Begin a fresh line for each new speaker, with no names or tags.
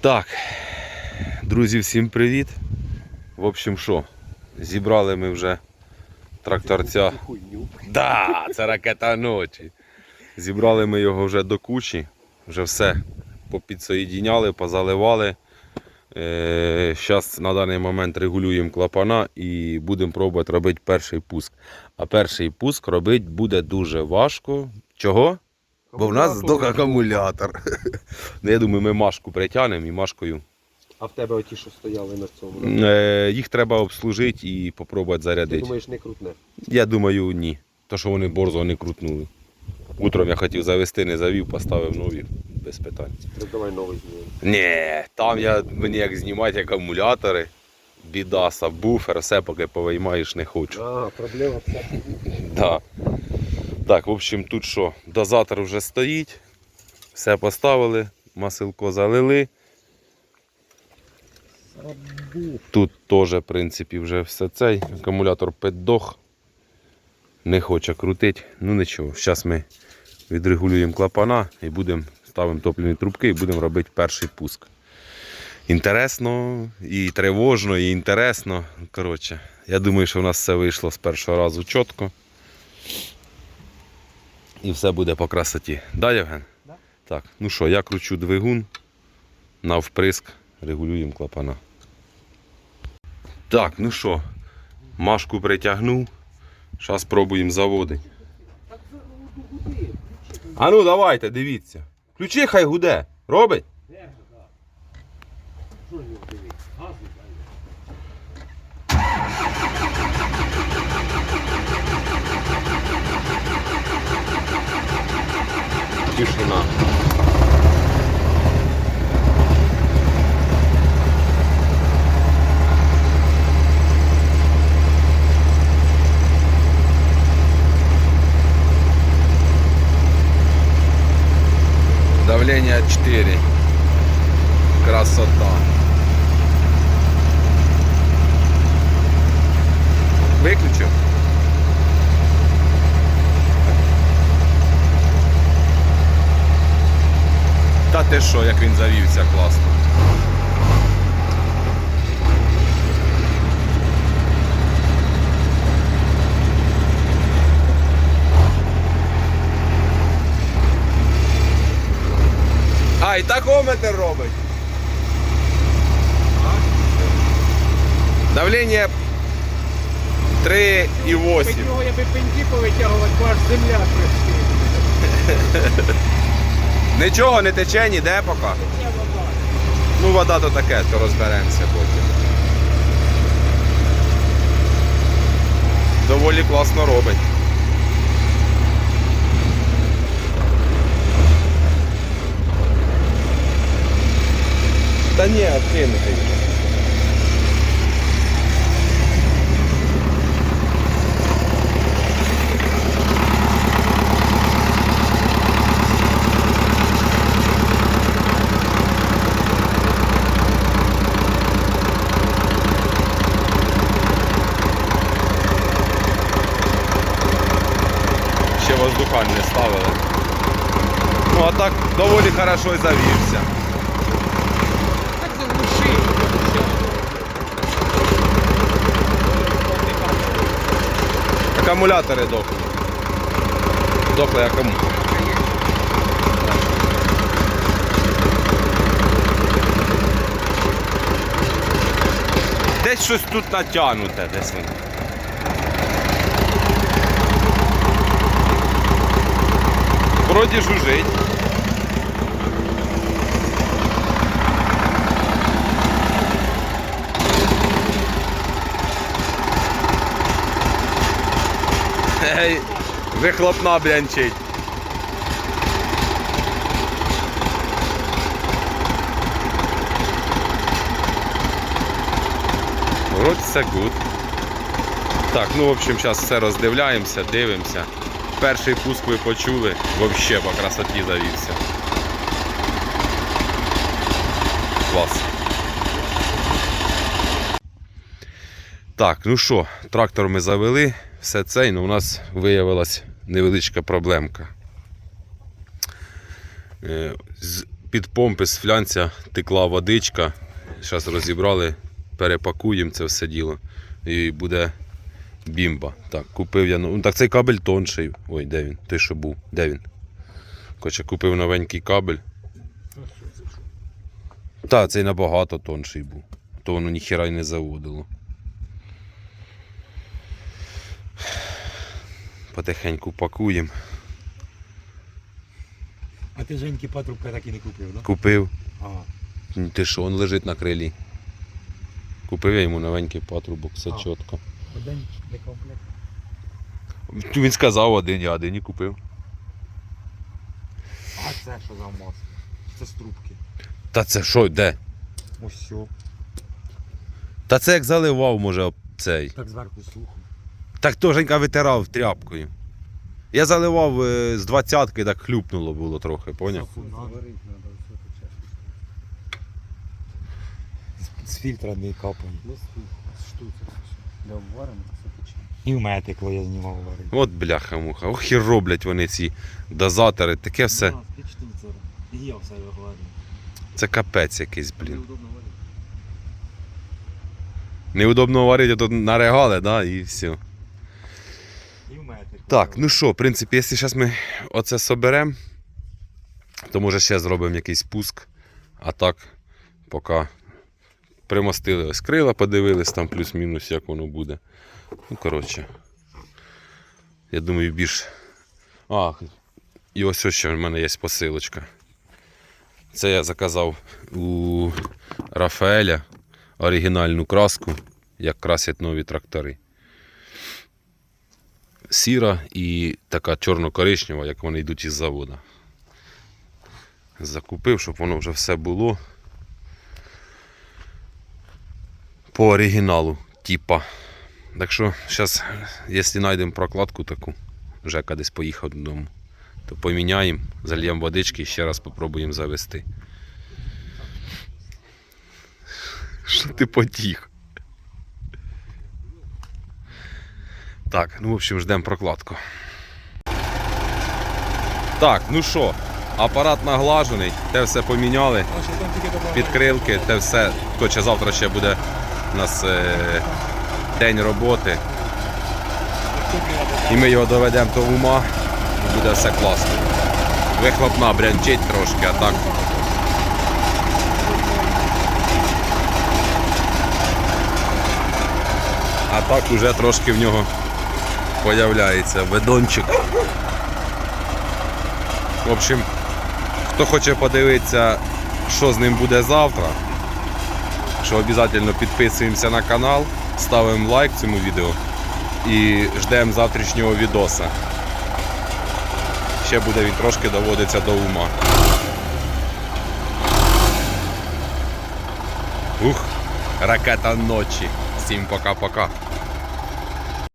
Так, друзі, всім привіт. В общем, що, зібрали ми вже тракторця. Да, це ракета ночі. Зібрали ми його вже до кучі, вже все попідсоєдіняли, позаливали. Зараз на даний момент регулюємо клапана і будемо пробувати робити перший пуск. А перший пуск робити буде дуже важко. Чого? Бо в нас здох акумулятор. Ну, Я думаю, ми машку притягнемо і машкою.
А в тебе оті, що стояли на цьому.
Е, їх треба обслужити і спробувати
Ти
зарядити.
думаєш, не крутне?
Я думаю, ні. То, що вони борзо не крутнули. Утром я хотів завести, не завів, поставив нові без питань.
Ну давай новий знімемо.
Ні, там я мені як знімати акумулятори, біда, сабвуфер, все поки повиймаєш не хочу.
А, проблема вся.
Да. Так, в общем, тут що, дозатор вже стоїть, все поставили, масилко залили. Тут теж, в принципі, вже все цей. Акумулятор піддох. Не хоче крутити. Ну нічого. Зараз ми відрегулюємо клапана і будемо ставимо топливні трубки і будемо робити перший пуск. Інтересно, і тривожно, і інтересно. Коротше, я думаю, що в нас все вийшло з першого разу чітко. І все буде по красоті. Да, Євген?
Да.
Так, ну що, я кручу двигун на вприск, регулюємо клапана. Так, ну що, машку притягнув. Зараз спробуємо заводити. А ну давайте, дивіться. Ключі хай гуде. Робить? Тишина. Давление 4. Красота. Выключил? Ти що, як він завівся класно. А, і тахометр робить. Давлення 3,8.
Від нього я би пеньки повитягувати, бо аж земля прийшли.
Нічого не тече ніде поки. Ну, вода то таке, то розберемося потім. Доволі класно робить. Та ні, відкинути. Ще воздухань не ставили. Ну а так доволі хорошо і завівся. Акумулятори дохли. Дохли акумулятори. Десь щось тут натягнуте, десь воно. Вроді жужить. Ей, вихлопна брянчить. Вроді все гуд. Так, ну в общем, зараз все роздивляємося, дивимося. Перший пуск ви почули, взагалі по красоті завівся. Клас. Так, ну що, трактор ми завели, все це, ну у нас виявилась невеличка проблемка. Е, під помпи з флянця текла водичка. Зараз розібрали, перепакуємо це все діло. І буде бімба. Так, купив я. Ну, так цей кабель тонший. Ой, де він? Той, що був. Де він? Короче, купив новенький кабель. Та, цей набагато тонший був. То воно ніхіра й не заводило. Потихеньку пакуємо.
А ти Женьки патрубка так і не купив, да?
Купив.
Ага.
Ти що, він лежить на крилі. Купив я йому новенький патрубок, все чітко.
Один не комплект.
Він сказав один, я один і купив.
А це що за масло? Це з трубки.
Та це що, де?
Ось.
Та це як заливав, може, цей.
Так зверху сухо.
Так тоженька витирав тряпкою. Я заливав е, з двадцятки, так хлюпнуло було трохи, поняв?
З, з фільтра не капає.
Ну, штуцер. Для обварено, все.
І в мене текло, я знімав варити.
От бляха-муха. Ох і роблять вони ці дозатори, таке все.
І я все.
Це капець якийсь, блін.
Неудобно варити.
Неудобно варити тут нарегали, да, і все.
І в мене.
Так, ну що, в принципі, якщо зараз ми оце соберемо, то може ще зробимо якийсь пуск. А так, поки примостили ось крила, подивились там плюс-мінус, як воно буде. Ну, коротше. Я думаю, більш. А, і ось ось ще в мене є посилочка. Це я заказав у Рафаеля оригінальну краску, як красять нові трактори сіра і така чорно-коричнева, як вони йдуть із заводу. Закупив, щоб воно вже все було. По оригіналу, типа. Так що, зараз, якщо знайдемо прокладку таку, Жека десь поїхав додому, то поміняємо, зальємо водички і ще раз спробуємо завести. Що ти потіх? Так, ну в общем, ждемо прокладку. Так, ну що, апарат наглажений, те все поміняли, підкрилки, те все. Хоча завтра ще буде у нас е, день роботи. І ми його доведемо до ума, і буде все класно. Вихлопна брянчить трошки, а так. А так уже трошки в нього появляється ведончик. В общем, хто хоче подивитися, що з ним буде завтра, що обов'язково підписуємося на канал, ставимо лайк цьому відео і ждемо завтрашнього відоса. Ще буде він трошки доводиться до ума. Ух, ракета ночі. Всім пока-пока.